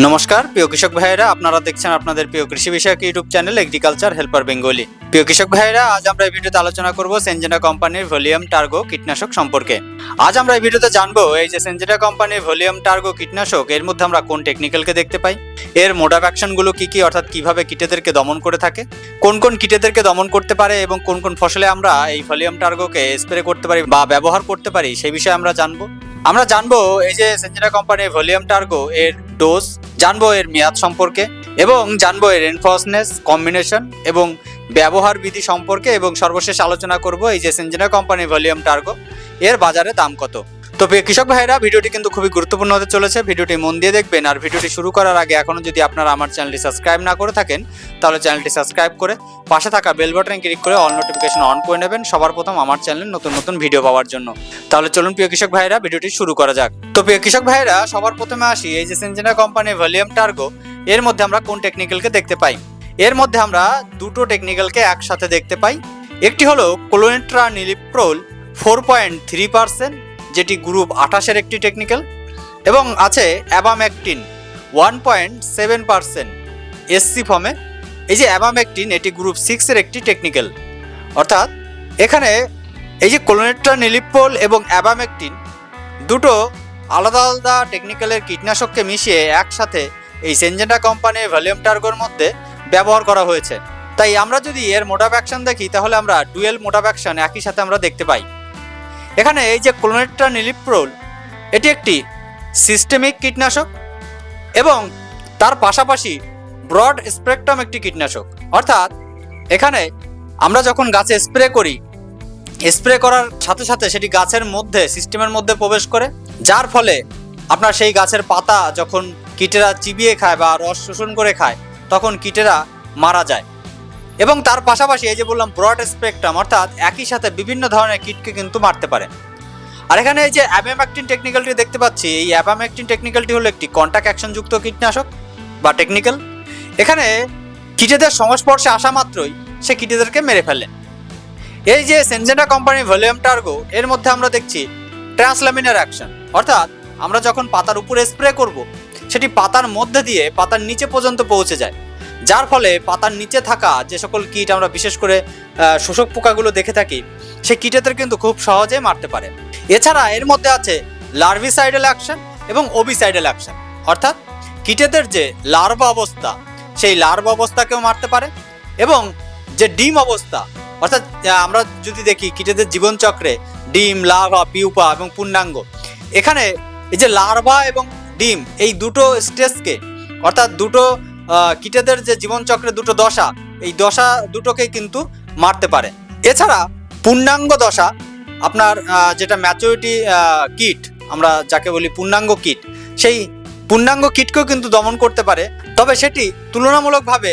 নমস্কার, প্রিয় কৃষক ভাইয়েরা, আপনারা দেখছেন আপনাদের প্রিয় কৃষি বিষয়ক YouTube channel agriculture helper Bengali প্রিয় কৃষক ভাইয়েরা, আজ আমরা এই ভিডিওতে আলোচনা করব সেনজেনা কোম্পানির ভলিউম টার্গো কীটনাশক সম্পর্কে। আজ আমরা এই ভিডিওতে জানব এই যে সেনজেনা কোম্পানির ভলিউম টার্গো কীটনাশক এর মধ্যে আমরা কোন টেকনিক্যালকে দেখতে পাই, এর মোডাফ অ্যাকশনগুলো কী কি, অর্থাৎ কীভাবে কীটেদেরকে দমন করে থাকে, কোন কোন কীটেদেরকে দমন করতে পারে এবং কোন কোন ফসলে আমরা এই ভলিউম টার্গোকে স্প্রে করতে পারি বা ব্যবহার করতে পারি, সেই বিষয়ে আমরা জানব। আমরা জানব এই যে সেঞ্জিনা কোম্পানির ভলিউম টার্গো এর ডোজ জানব এর মেয়াদ সম্পর্কে, এবং জানব এর এনফোর্সনেস কম্বিনেশন এবং ব্যবহার বিধি সম্পর্কে, এবং সর্বশেষ আলোচনা করব এই যে সেঞ্জিনা কোম্পানির ভলিউম টার্গো এর বাজারে দাম কত। তো কৃষক ভাইরা ভিডিওটি কিন্তু খুবই গুরুত্বপূর্ণ হতে চলেছে। ভিডিওটি মন দিয়ে দেখবেন আর ভিডিওটি শুরু করার আগে এখনও যদি আপনারা আমার চ্যানেলটি সাবস্ক্রাইব না করে থাকেন, তাহলে চ্যানেলটি সাবস্ক্রাইব করে পাশে থাকা বেল বাটনে ক্লিক করে অল নোটিফিকেশন অন করে নেবেন সবার প্রথম আমার চ্যানেলে নতুন নতুন ভিডিও পাওয়ার জন্য। তাহলে চলুন প্রিয় কৃষক ভাইরা ভিডিওটি শুরু করা যাক। তো প্রিয় কৃষক ভাইরা সবার প্রথমে আসি, এই যে সেঞ্জেনা কোম্পানি ভলিউম টার্গো, এর মধ্যে আমরা কোন টেকনিক্যালকে দেখতে পাই? এর মধ্যে আমরা দুটো টেকনিক্যালকে একসাথে দেখতে পাই। একটি হলো chlorantraniliprole four point three percent যেটি গ্রুপ আঠাশের একটি টেকনিক্যাল এবং আছে abamectin one point seven percent S ফর্মে এই যে অ্যাবামেকটিন এটি গ্রুপ সিক্সের একটি টেকনিক্যাল অর্থাৎ এখানে এই যে কোলোনেট্রা নিলিপ্রোল এবং অ্যাবামেকটিন দুটো আলাদা আলাদা টেকনিক্যালের কীটনাশককে মিশিয়ে একসাথে এই সেনজেন্ডা কোম্পানির ভলিউম টার্গোর মধ্যে ব্যবহার করা হয়েছে। তাই আমরা যদি এর মোটাপ অ্যাকশন দেখি, তাহলে আমরা ডুয়েল মোটাপ অ্যাকশন একই সাথে আমরা দেখতে পাই। এখানে এই যে ক্লোনেট্রা নিলিপ্রোল, এটি একটি সিস্টেমিক কীটনাশক এবং তার পাশাপাশি ব্রড স্পেকট্রাম একটি কীটনাশক। অর্থাৎ এখানে আমরা যখন গাছে স্প্রে করি, স্প্রে করার সাথে সাথে সেটি গাছের মধ্যে, সিস্টেমের মধ্যে প্রবেশ করে। যার ফলে আপনার সেই গাছের পাতা যখন কীটেরা চিবিয়ে খায় বা রস শোষণ করে খায়, তখন কীটেরা মারা যায়। এবং তার পাশাপাশি এই যে বললাম ব্রড স্পেকট্রাম অর্থাৎ একই সাথে বিভিন্ন ধরনের কীটকে কিন্তু মারতে পারে। আর এখানে এই যে অ্যাবামেকটিন টেকনিক্যালটি দেখতে পাচ্ছি, এই অ্যাবামেকটিন টেকনিক্যালটি হলো একটি কন্টাক্ট অ্যাকশনযুক্ত কীটনাশক বা টেকনিক্যাল এখানে কীটেদের সংস্পর্শে আসা মাত্রই সে কীটেদেরকে মেরে ফেলে এই যে সেনজেন্টা কোম্পানির ভলিউম টার্গো এর মধ্যে আমরা দেখছি ট্রান্সল্যামিনার অ্যাকশন অর্থাৎ আমরা যখন পাতার উপরে স্প্রে করব, সেটি পাতার মধ্যে দিয়ে পাতার নিচে পর্যন্ত পৌঁছে যায়। যার ফলে পাতার নিচে থাকা যে সকল কীট আমরা বিশেষ করে শোষক পোকাগুলো দেখে থাকি, সেই কীটেদের কিন্তু খুব সহজে মারতে পারে। এছাড়া এর মধ্যে আছে লার্ভিসাইডাল অ্যাকশন এবং ওবিসাইডাল অ্যাকশন। অর্থাৎ কীটেদের যে লার্ভা অবস্থা, সেই লার্ভা অবস্থাকেও মারতে পারে এবং যে ডিম অবস্থা, অর্থাৎ আমরা যদি দেখি কীটেদের জীবনচক্রে ডিম, লার্ভা, পিউপা এবং পূর্ণাঙ্গ, এখানে এই যে লার্ভা এবং ডিম, এই দুটো স্টেজকে, অর্থাৎ দুটো কীটেদের যে জীবনচক্রে দুটো দশা, এই দশা দুটোকে কিন্তু মারতে পারে। এছাড়া পূর্ণাঙ্গ দশা, আপনার যেটা ম্যাচুরিটি কিট, আমরা যাকে বলি পূর্ণাঙ্গ কিট, সেই পূর্ণাঙ্গ কিটকেও কিন্তু দমন করতে পারে, তবে সেটি তুলনামূলকভাবে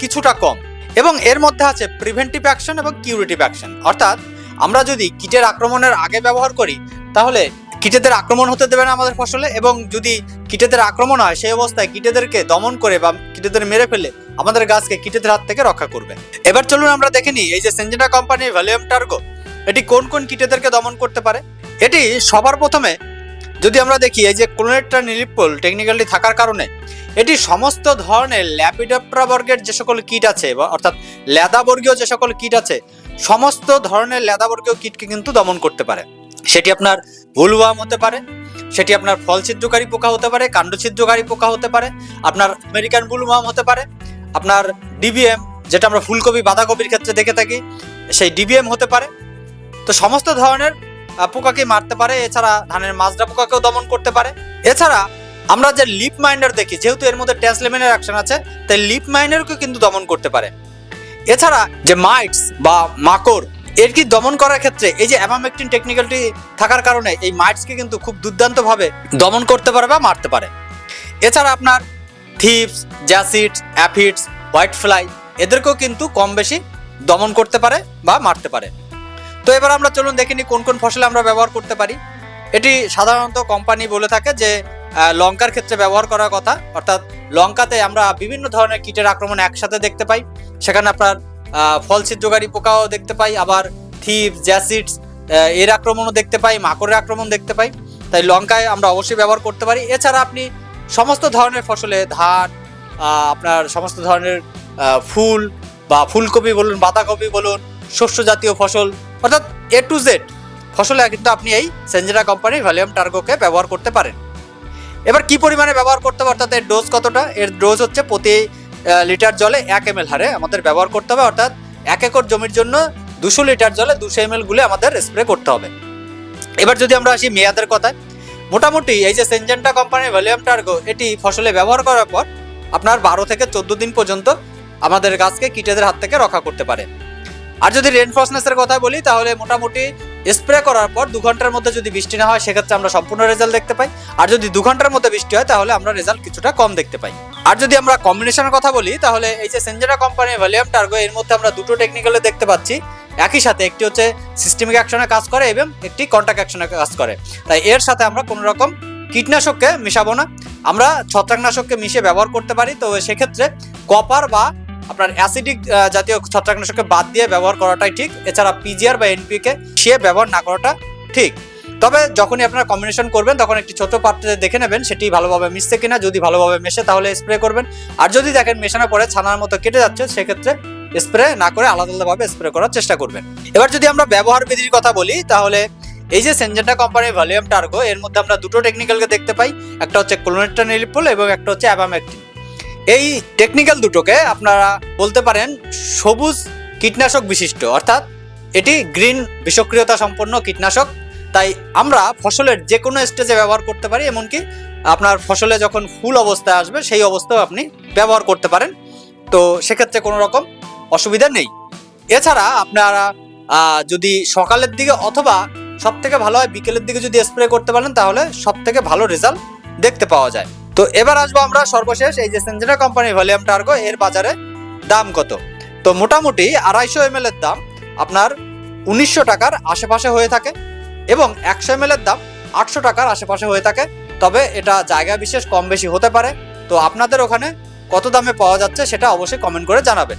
কিছুটা কম। এবং এর মধ্যে আছে প্রিভেন্টিভ অ্যাকশন এবং কিউরেটিভ অ্যাকশন অর্থাৎ আমরা যদি কীটের আক্রমণের আগে ব্যবহার করি, তাহলে কীটেদের আক্রমণ হতে দেবে না আমাদের ফসলে এবং যদি কীটেদের আক্রমণ হয়, সেই অবস্থায় কীটেদেরকে দমন করে বা কীটেদের মেরে ফেলে আমাদের গাছকে কীটেদের হাত থেকে রক্ষা করবে। এবার চলুন আমরা দেখে নিই, এই যে সেঞ্জেনা কোম্পানির ভলিউম টার্গো এটি কোন কোন কীটেদেরকে দমন করতে পারে? এটি সবার প্রথমে যদি আমরা দেখি, এই যে ক্লোনেট্রা নিলিপল টেকনিক্যালটি থাকার কারণে, এটি সমস্ত ধরনের ল্যাপিডপ্ট্রা বর্গের যে সকল কীট আছে, বা অর্থাৎ লেদা বর্গীয় যে সকল কীট আছে, সমস্ত ধরনের লেদা বর্গীয় কীটকে কিন্তু দমন করতে পারে। সেটি আপনার ভুলওয়াম হতে পারে, সেটি আপনার ফল ছিদ্রকারী পোকা হতে পারে কাণ্ড ছিদ্রকারী পোকা হতে পারে, আপনার আমেরিকান বুলওয়াম হতে পারে, আপনার ডিবিএম, যেটা আমরা ফুলকপি, বাঁধাকপির ক্ষেত্রে দেখে থাকি, সেই ডিবিএম হতে পারে। তো সমস্ত ধরনের পোকাকে মারতে পারে, এছাড়া ধানের মাজরা পোকাকেও দমন করতে পারে। এছাড়া আমরা যে লিপ মাইন্ডার দেখি, যেহেতু এর মধ্যে ট্যাসলেমেনের অ্যাকশন আছে, তাই লিপ মাইন্ডারকেও কিন্তু দমন করতে পারে। এছাড়া যে মাইটস বা মাকড় এর কি দমন করার ক্ষেত্রে এই যে অ্যামামেকটিন টেকনিক্যালটি থাকার কারণে এই মাইটসকে কিন্তু খুব দুর্দান্তভাবে দমন করতে পারে বা মারতে পারে। এছাড়া আপনার thrips jassids aphids white fly এদেরকেও কিন্তু কম বেশি দমন করতে পারে বা মারতে পারে। তো এবার আমরা চলুন দেখে নিই কোন কোন ফসলে আমরা ব্যবহার করতে পারি। এটি সাধারণত কোম্পানি বলে থাকে যে লঙ্কার ক্ষেত্রে ব্যবহার করার কথা। অর্থাৎ লঙ্কাতে আমরা বিভিন্ন ধরনের কীটের আক্রমণ একসাথে দেখতে পাই। সেখানে আপনার ফল ছিদ্রকারী পোকাও দেখতে পাই, আবার থিপ জ্যাসিডস এর আক্রমণও দেখতে পাই, মাকড়ের আক্রমণ দেখতে পাই। তাই লঙ্কায় আমরা অবশ্যই ব্যবহার করতে পারি। এছাড়া আপনি সমস্ত ধরনের ফসলে ধান আপনার সমস্ত ধরনের ফুল বা ফুলকপি বলুন, বাঁধাকপি বলুন শস্য জাতীয় ফসল, অর্থাৎ এ টু জেড ফসলে কিন্তু আপনি এই সেঞ্জেরা কোম্পানির ভ্যালিয়াম টার্গোকে ব্যবহার করতে পারেন। এবার কি পরিমাণে ব্যবহার করতে হবে, অর্থাৎ এর ডোজ কতটা? এর ডোজ হচ্ছে প্রতি লিটার জলে এক এম হারে আমাদের ব্যবহার করতে হবে, অর্থাৎ এক একর জমির জন্য দুশো লিটার জলে দুশো এম গুলে আমাদের স্প্রে করতে হবে। এবার যদি আমরা আসি মেয়াদের কথায়, মোটামুটি এই যে সেনজেন্টা কোম্পানির ভ্যালিয়াম টার্গো এটি ফসলে ব্যবহার করার পর আপনার বারো থেকে চোদ্দ দিন পর্যন্ত আমাদের গাছকে কীটেদের হাত থেকে রক্ষা করতে পারে। আর যদি রেনফ্রসনেসের কথা বলি, তাহলে মোটামুটি স্প্রে করার পর দু ঘণ্টার মধ্যে যদি বৃষ্টি না হয়, সেক্ষেত্রে আমরা সম্পূর্ণ রেজাল্ট দেখতে পাই। আর যদি দু ঘণ্টার মধ্যে বৃষ্টি হয়, তাহলে আমরা রেজাল্ট কিছুটা কম দেখতে পাই। আর যদি আমরা কম্বিনেশনের কথা বলি, তাহলে এই যে সেঞ্জেরা কোম্পানির ভ্যালিয়াম টার্গো এর মধ্যে আমরা দুটো টেকনিক্যালে দেখতে পাচ্ছি। একই সাথে একটি হচ্ছে সিস্টেমিক অ্যাকশনে কাজ করে এবং একটি কন্ট্যাক্ট অ্যাকশনে কাজ করে। তাই এর সাথে আমরা কোনো রকম কীটনাশককে মেশাবো না। আমরা ছত্রাকনাশককে মিশিয়ে ব্যবহার করতে পারি। তো সেক্ষেত্রে কপার বা আপনার অ্যাসিডিক জাতীয় ছত্রাকনাশককে বাদ দিয়ে ব্যবহার করাটাই ঠিক। এছাড়া পিজিআর বা এনপিকে সে ব্যবহার না করাটা ঠিক। তবে যখনই আপনারা কম্বিনেশন করবেন, তখন একটি ছোট পাত্রে দেখে নেবেন সেটি ভালোভাবে মিশছে কিনা। যদি ভালোভাবে মেশে, তাহলে স্প্রে করবেন। আর যদি দেখেন মেশানোর পরে ছানার মতো কেটে যাচ্ছে, সেক্ষেত্রে স্প্রে না করে আলাদা আলাদাভাবে স্প্রে করার চেষ্টা করবেন। এবার যদি আমরা ব্যবহার বিধির কথা বলি, তাহলে এই যে সেনজেন্টা কোম্পানির ভলিউম টার্গো এর মধ্যে আমরা দুটো টেকনিক্যালকে দেখতে পাই। একটা হচ্ছে ক্লোনেট্রা নিলিপুল এবং একটা হচ্ছে অ্যাবামেকটিন এই টেকনিক্যাল দুটোকে আপনারা বলতে পারেন সবুজ কীটনাশক বিশিষ্ট। অর্থাৎ এটি গ্রিন বিষক্রিয়তা সম্পন্ন কীটনাশক। তাই আমরা ফসলের যে কোনো স্টেজে ব্যবহার করতে পারি, এমনকি আপনার ফসলে যখন ফুল অবস্থায় আসবে, সেই অবস্থাও আপনি ব্যবহার করতে পারেন। তো সেক্ষেত্রে কোনো রকম অসুবিধা নেই। এছাড়া আপনারা যদি সকালের দিকে অথবা সব থেকে ভালো হয় বিকেলের দিকে যদি স্প্রে করতে পারেন, তাহলে সব থেকে ভালো রেজাল্ট দেখতে পাওয়া যায়। তো এবার আসব আমরা সর্বশেষ, এই যে সেঞ্জেনা কোম্পানির ভলিউম টার্গো, এর বাজারে দাম কত? তো মোটামুটি আড়াইশো এম এর দাম, আপনার উনিশশো টাকার আশেপাশে হয়ে থাকে। এবং একশো এম দাম আটশো টাকার আশেপাশে হয়ে থাকে। তবে এটা জায়গা বিশেষ কম বেশি হতে পারে। তো আপনাদের ওখানে কত দামে পাওয়া যাচ্ছে সেটা অবশ্যই কমেন্ট করে জানাবেন।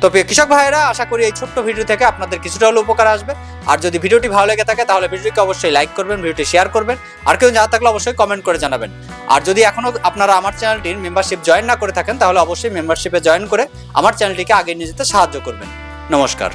তো কৃষক ভাইয়েরা, আশা করি এই ছোট্ট ভিডিও থেকে আপনাদের কিছুটা হলে উপকার আসবে। আর যদি ভিডিওটি ভালো লেগে থাকে, তাহলে ভিডিওটিকে অবশ্যই লাইক করবেন, ভিডিওটি শেয়ার করবেন। আর কেউ জানা থাকলে অবশ্যই কমেন্ট করে জানাবেন। আর যদি এখনও আপনারা আমার চ্যানেলটির মেম্বারশিপ জয়েন না করে থাকেন, তাহলে অবশ্যই মেম্বারশিপে জয়েন করে আমার চ্যানেলটিকে আগে নিয়ে যেতে সাহায্য করবেন। নমস্কার।